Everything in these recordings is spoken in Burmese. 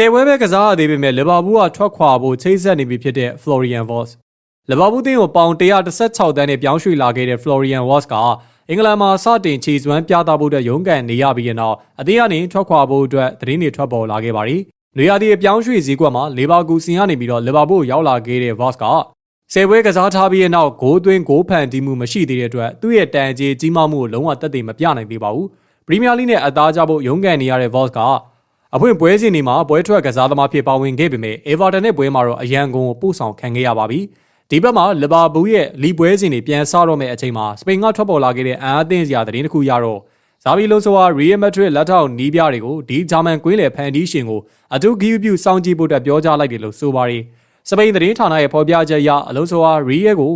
ဆယ်ပွဲပဲကစားရသေးပေမဲ့လီဗာပူးကထွက်ခွာဖို့ချိတ်ဆက်နေပြီဖြစ်တဲ့ Florian Wirtz လီဗာပူးတင်းကိုပေါင်116တန်းနဲ့ပြောင်းရွှေ့လာခဲ့တဲ့ Florian Wirtz ကအင်္ဂလန်မှာစတင်ခြေစွမ်းပြသဖို့အတွက်ရုန်းကန်နေရပြီးတဲ့နောက်အသင်းကနေထွက်ခွာဖို့အတွက်သတင်းတွေထွက်ပေါ်လာခဲ့ပါတယ်။နေရာဒီအပြောင်းရွှေ့စည်းကွက်မှာလေဘာကူစင်ကနေပြီးတော့လီဗာပူးရောက်လာခဲ့တဲ့ Wirtz ကဆယ်ပွဲကစားထားပြီးတဲ့နောက်ဂိုးသွင်းဂိုးဖန်တီးမှုမရှိသေးတဲ့အတွက်သူ့ရဲ့တန်ကြေးကြီးမားမှုကိုလုံးဝတက်တည်မပြနိုင်သေးပါဘူး။ပရီးမီးယားလိနဲ့အသားကျဖို့ရုန်းကန်နေရတဲ့ Wirtz က အဖွင့်ပွဲစဉ်တွေမှာပွဲထွက်ကစားသမားဖြစ်ပါဝင်ခဲ့ပေမဲ့အေဗာတန်နဲ့ပွဲမှာတော့အရန်ကုန်ကိုပို့ဆောင်ခံခဲ့ရပါပြီ။ဒီဘက်မှာလီဗာပူးရဲ့လီပွဲစဉ်တွေပြန်ဆတော့မဲ့အချိန်မှာစပိန်ကထွက်ပေါ်လာခဲ့တဲ့အန်အသင်းစရာသတင်းတစ်ခုရတော့ဇာဗီလိုဆိုဟာရီယယ်မက်ဒရစ်လက်ထောက်နီးပြတွေကိုဒီဂျာမန်ကွင်းလယ်ဖန်တီးရှင်ကိုအထူးဂီယူပြူစောင့်ကြည့်ဖို့အတွက်ပြောကြားလိုက်တယ်လို့ဆိုပါတယ်။စပိန်သတင်းဌာနရဲ့ဖော်ပြချက်အရအလုံးဆိုဟာရီယယ်ကို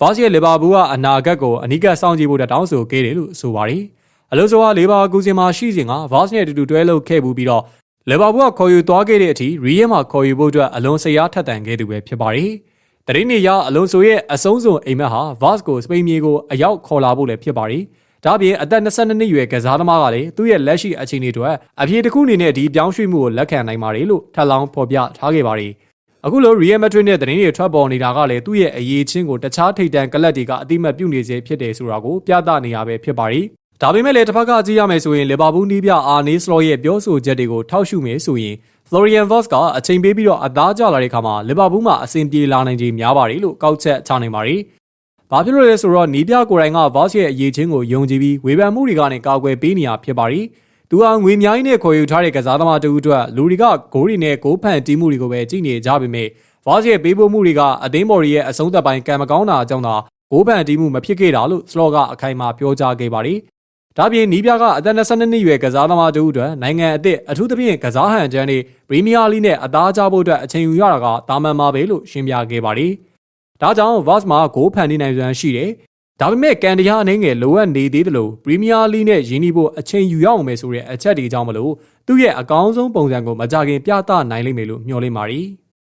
ဗာစီရဲ့လီဗာပူးကအနာဂတ်ကိုအနီးကပ်စောင့်ကြည့်ဖို့တောင်းဆိုခဲ့တယ်လို့ဆိုပါတယ်။ အလုံးဆိုဟာလေဘာကူစင်မှာရှိစဉ်ကဗာစီနဲ့အတူတူတွဲလုပ်ခဲ့မှုပြီးတော့လီဗာပူးကခေါ်ယူသွားခဲ့တဲ့အထိရီယဲမှာခေါ်ယူဖို့အတွက်အလွန်စရာထက်သန်ခဲ့သူပဲဖြစ်ပါတယ်။တရင်းနေရအလွန်ဆိုရဲ့အဆုံးစွန်အိမ်မက်ဟာဗတ်ကိုစပိန်မြေကိုအရောက်ခေါ်လာဖို့လည်းဖြစ်ပါတယ်။ဒါ့အပြင်အသက်22နှစ်ရွယ်ကစားသမားကလည်းသူ့ရဲ့လက်ရှိအခြေအနေတွေအပြေတစ်ခုအနေနဲ့ဒီပြောင်းရွှေ့မှုကိုလက်ခံနိုင်ပါတယ်လို့ထပ်လောင်းဖော်ပြထားခဲ့ပါတယ်။အခုလို Real Madrid နဲ့သတင်းတွေထွက်ပေါ်နေတာကလည်းသူ့ရဲ့အရေးချင်းကိုတခြားထိပ်တန်းကလပ်တွေကအတိမတ်ပြုနေစေဖြစ်တယ်ဆိုတာကိုပြသနေရပဲဖြစ်ပါတယ်။ ဒါပေမဲ့လည်းတစ်ဖက်ကကြည့်ရမယ်ဆိုရင်လီဗာပူးနီးပြအာနေစလော့ရဲ့ပြောဆိုချက်တွေကိုထောက်ရှုမယ်ဆိုရင် Florian Wirtz ကအချိန်ပေးပြီးတော့အသားကျလာတဲ့ခါမှာလီဗာပူးမှာအဆင်ပြေလာနိုင်ခြင်းများပါတယ်လို့ကောက်ချက်ချနိုင်ပါတယ်။ဘာဖြစ်လို့လဲဆိုတော့နီးပြကိုယ်တိုင်က Wirtz ရဲ့အရေးချင်းကိုယုံကြည်ပြီးဝေဖန်မှုတွေကနေကာကွယ်ပေးနေရဖြစ်ပါတယ်။သူဟာငွေအများကြီးနဲ့ခေါ်ယူထားတဲ့ကစားသမားတူအတွက်လူတွေကဂိုးတွေနဲ့ဂိုးဖန်တီးမှုတွေကိုပဲကြည့်နေကြပေမဲ့ Wirtz ရဲ့ပေးပို့မှုတွေကအသင်းဘော်ရီရဲ့အဆုံးသက်ပိုင်းကံမကောင်းတာအကြောင်းသာဂိုးဖန်တီးမှုမဖြစ်ခဲ့တာလို့ Slot ကအခိုင်အမာပြောကြားခဲ့ပါတယ်။ ဒါပြင်နီးပြကအသက်22နှစ်ရွယ်ကစားသမားတို့အတွက်နိုင်ငံအသစ်အထူးသဖြင့်ကစားဟန်ချမ်းတွေပရီးမီးယားလိနဲ့အသားကျဖို့အတွက်အချိန်ယူရတာကတာမန်ပါပဲလို့ရှင်းပြခဲ့ပါတယ်။ဒါကြောင့် Vaz မှာဂိုးဖန်တီးနိုင်စွမ်းရှိတယ်။ဒါပေမဲ့ကန်တရားအနေငယ်လိုအပ်နေသေးတယ်လို့ပရီးမီးယားလိနဲ့ရင်းနှီးဖို့အချိန်ယူရအောင်မယ်ဆိုတဲ့အချက်တွေကြောင့်မလို့သူ့ရဲ့အကောင်းဆုံးပုံစံကိုမကြခင်ပြသနိုင်လိမ့်မယ်လို့မျှော်လင့်ပါတယ်။